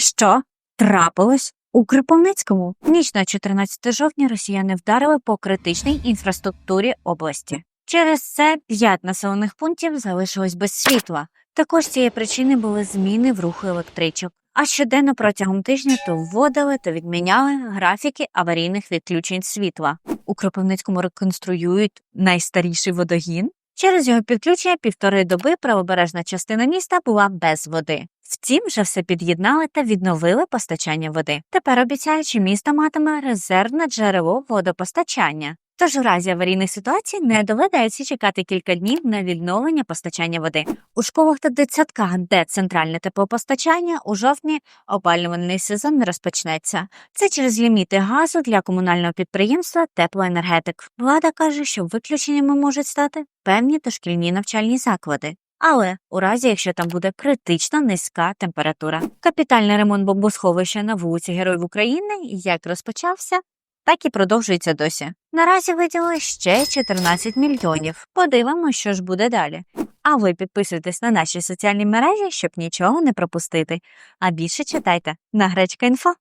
Що трапилось у Кропивницькому? Ніч на 14 жовтня росіяни вдарили по критичній інфраструктурі області. Через це п'ять населених пунктів залишилось без світла. Також цієї причини були зміни в руху електричок. А щоденно протягом тижня то вводили, то відміняли графіки аварійних відключень світла. У Кропивницькому реконструюють найстаріший водогін. Через його підключення півтори доби правобережна частина міста була без води. Втім, вже все під'єднали та відновили постачання води. Тепер обіцяючи, місто матиме резервне джерело водопостачання. Тож у разі аварійної ситуації не доведеться чекати кілька днів на відновлення постачання води. У школах та дитсадках, де центральне теплопостачання, у жовтні опалювальний сезон не розпочнеться. Це через ліміти газу для комунального підприємства Теплоенергетик. Влада каже, що виключеннями можуть стати певні дошкільні навчальні заклади. Але у разі, якщо там буде критично низька температура, капітальний ремонт бомбосховища на вулиці Героїв України як розпочався, так і продовжується досі. Наразі виділили ще 14 мільйонів. Подивимося, що ж буде далі. А ви підписуйтесь на наші соціальні мережі, щоб нічого не пропустити. А більше читайте на Гречка.Інфо.